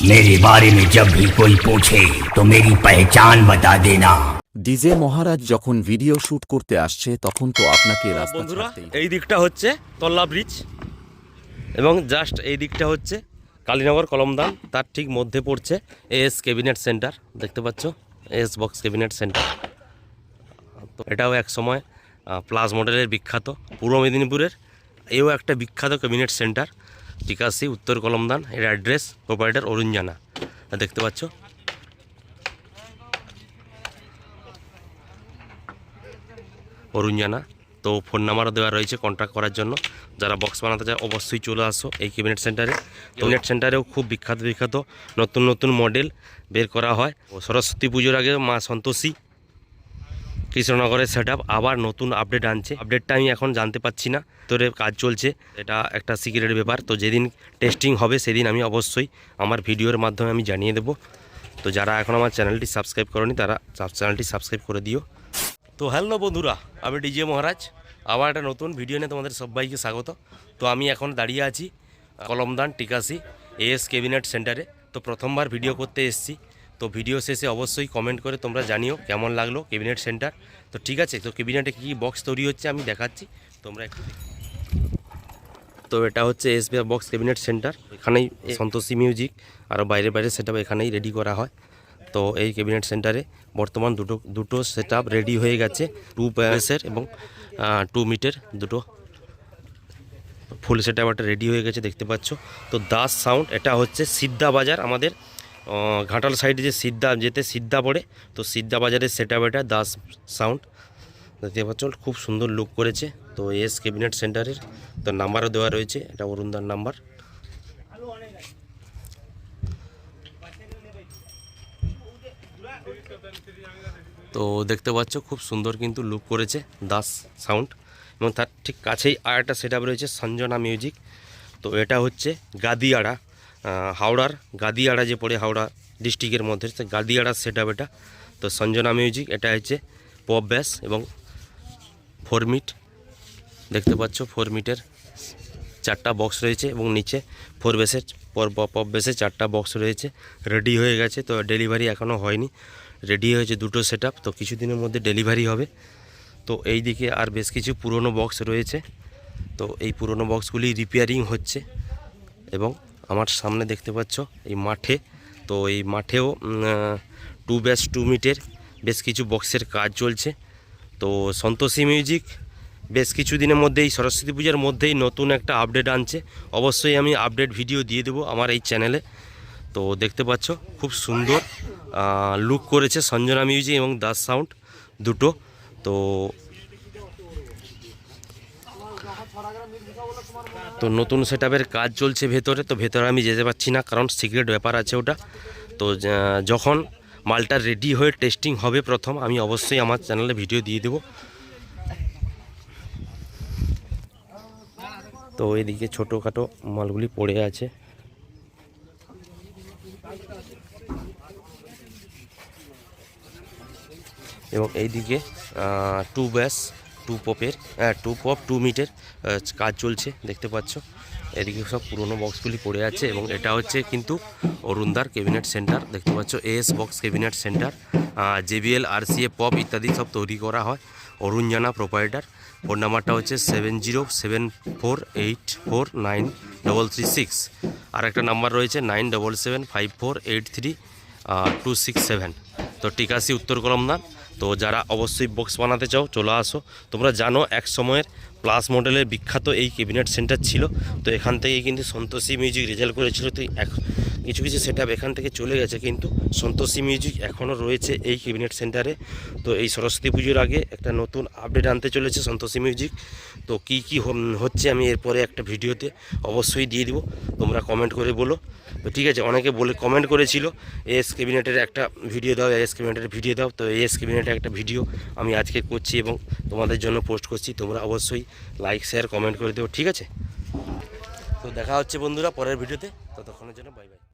मेरे बारे में जब भी कोई पूछे तो मेरी पहचान बता देना ডিজে মহারাজ যখন ভিডিও শুট করতে আসছে তখন তো আপনাকে রাস্তা বন্ধুরা ছাড়তেই এই দিকটা হচ্ছে তল্লা ব্রিজ এবং জাস্ট এই দিকটা হচ্ছে কালীনগর কলমদান তার ঠিক মধ্যে পড়ছে এএস ক্যাবিনেট সেন্টার দেখতে পাচ্ছ এএস বক্স ক্যাবিনেট সেন্টার তো এটাও এক সময় প্লাস মডেলের বিখ্যাত পূর্ব মেদিনীপুরের এও একটা বিখ্যাত ক্যাবিনেট সেন্টার টিকাসি উত্তর কলমদান এর অ্যাড্রেস প্রোপাইটার অরুণ জানা দেখতে পাচ্ছ? অরুণ জানা তো ফোন নাম্বারও দেওয়া রয়েছে কন্ট্যাক্ট করার জন্য। যারা বক্স বানাতে চায়, অবশ্যই চলে আসো এই ক্যাবিনেট সেন্টারে ক্যাবিনেট সেন্টারেও খুব বিখ্যাত বিখ্যাত নতুন নতুন মডেল বের করা হয়। ও সরস্বতী পুজোর আগে মা সন্তোষী কৃষ্ণনগরের সেট আবার নতুন আপডেট আনছে। আপডেটটা আমি এখন জানতে পাচ্ছি না তোরে কাজ চলছে। এটা একটা সিক্রেট ব্যাপার। তো যেদিন টেস্টিং হবে, সেদিন আমি অবশ্যই আমার ভিডিওর মাধ্যমে আমি জানিয়ে দেবো। তো যারা এখন আমার চ্যানেলটি সাবস্ক্রাইব করনি, তারা চ্যানেলটি সাবস্ক্রাইব করে দিও। তো হ্যালো বন্ধুরা, আমি ডিজে মহারাজ। আবার একটা নতুন ভিডিও নিয়ে তোমাদের সবাইকে স্বাগত। তো আমি এখন দাঁড়িয়ে আছি, কলমদান টিকাসি এএস ক্যাবিনেট সেন্টারে তো প্রথমবার ভিডিও করতে এসেছি। তো ভিডিও শেষে অবশ্যই কমেন্ট করে তোমরা জানিও কেমন লাগল ক্যাবিনেট সেন্টার তো ঠিক আছে তো ক্যাবিনেটে কী বক্স তৈরি হচ্ছে আমি দেখাচ্ছি তোমরা একটু তো এটা হচ্ছে এসবিআই বক্স ক্যাবিনেট সেন্টার এখানেই সন্তোষী মিউজিক আরও বাইরে বাইরে সেট এখানেই রেডি করা হয়। তো এই ক্যাবিনেট সেন্টারে বর্তমান দুটো দুটো সেট রেডি হয়ে গেছে টু প্যাসের এবং টু মিটের দুটো। ফুল সেট একটা রেডি হয়ে গেছে দেখতে পাচ্ছ। তো দাস সাউন্ড এটা হচ্ছে সিদ্ধা বাজার আমাদের ঘাটাল সাইডে যে সিদ্ধা, যেতে সিদ্ধা পড়ে, তো সিদ্ধা বাজারের সেট এটা, দাস সাউন্ড দেখতে পাচ্ছ, খুব সুন্দর লুক করেছে। তো এস ক্যাবিনেট সেন্টারের তো নাম্বারও দেওয়া রয়েছে, এটা অরুণদার নাম্বার তো দেখতে পাচ্ছ, খুব সুন্দর কিন্তু লুক করেছে দাস সাউন্ড এবং তার ঠিক কাছেই আর একটা সেট রয়েছে, সঞ্জনা মিউজিক তো এটা হচ্ছে গাদিয়াড়া হাওড়ার গাদিয়াড়া যে পড়ে হাওড়া ডিস্ট্রিক্টের মধ্যে গাদিয়াড়ার সেট আপ এটা। তো সঞ্জনা মিউজিক, এটা হচ্ছে পপ ব্যাস এবং ফোর মিট। দেখতে পাচ্ছ, ফোর মিটের চারটা বক্স রয়েছে এবং নিচে ফোর বেসের পর পপ বেসে চারটা বক্স রয়েছে। রেডি হয়ে গেছে, তো ডেলিভারি এখনও হয়নি। রেডি হয়েছে দুটো সেট তো কিছুদিনের মধ্যে ডেলিভারি হবে। তো এই দিকে আর বেশ কিছু পুরনো বক্স রয়েছে। তো এই পুরনো বক্সগুলি রিপেয়ারিং হচ্ছে এবং আমার সামনে দেখতে পাচ্ছ এই মাঠে। তো এই মাঠেও টু ব্যাস টু মিটের বেশ কিছু বক্সের কাজ চলছে। তো সন্তোষী মিউজিক বেশ কিছু দিনের মধ্যেই, সরস্বতী পূজার মধ্যেই নতুন একটা আপডেট আনছে। অবশ্যই আমি আপডেট ভিডিও দিয়ে দেবো আমার এই চ্যানেলে তো দেখতে পাচ্ছ, খুব সুন্দর লুক করেছে সঞ্জনা মিউজিক এবং দাস সাউন্ড দুটো। তো তো নতুন সেট কাজ চলছে ভেতরে, তো ভেতরে আমি যেতে পারছি না, কারণ সিক্রেট ব্যাপার আছে ওটা। তো যখন মালটা রেডি হয়ে টেস্টিং হবে প্রথম, আমি অবশ্যই আমার চ্যানেলে ভিডিও দিয়ে দেবো। তো এদিকে ছোটোখাটো মালগুলি পড়ে আছে। এবং এইদিকে টু ব্যাস টু পপের টু পপ টু মিটের কাজ চলছে, দেখতে পাচ্ছ। এদিকে সব পুরনো বক্সগুলি পড়ে আছে এবং এটা হচ্ছে কিন্তু অরুণদার ক্যাবিনেট সেন্টার দেখতে পাচ্ছ S box cabinet centre JBL RCA pop ইত্যাদি সব তৈরি করা হয়। অরুণ জানা প্রোপাইটার ফোন নাম্বারটা হচ্ছে seven zero seven four eight four nine double three six আর একটা নাম্বার রয়েছে nine double seven five four eight three two six seven তো টিকাসি উত্তর কলমদান তো যারা অবশ্যই বক্স বানাতে চাও, চলে আসো। তোমরা জানো, এক সময়ের প্লাস মডেলের বিখ্যাত এই ক্যাবিনেট সেন্টার ছিল। তো এখান থেকেই কিন্তু সন্তোষী মিউজিক রেজাল্ট করেছিল। তো এক কিছু কিছু সেট এখান থেকে চলে গেছে, কিন্তু সন্তোষী মিউজিক এখনও রয়েছে এই ক্যাবিনেট সেন্টারে তো এই সরস্বতী পুজোর আগে একটা নতুন আপডেট আনতে চলেছে সন্তোষী মিউজিক তো কি কি হচ্ছে আমি এরপরে একটা ভিডিওতে অবশ্যই দিয়ে দিব, তোমরা কমেন্ট করে বলো। তো ঠিক আছে, অনেকে বলে কমেন্ট করেছিল এস ক্যাবিনেটের একটা ভিডিও দাও এস ক্যাবিনেটের ভিডিও দাও। তো এস ক্যাবিনেটের একটা ভিডিও আমি আজকে করছি এবং তোমাদের জন্য পোস্ট করছি, তোমরা অবশ্যই লাইক শেয়ার কমেন্ট করে দেবো ঠিক আছে? তো দেখা হচ্ছে বন্ধুরা পরের ভিডিওতে, ততক্ষণের জন্য বাই বাই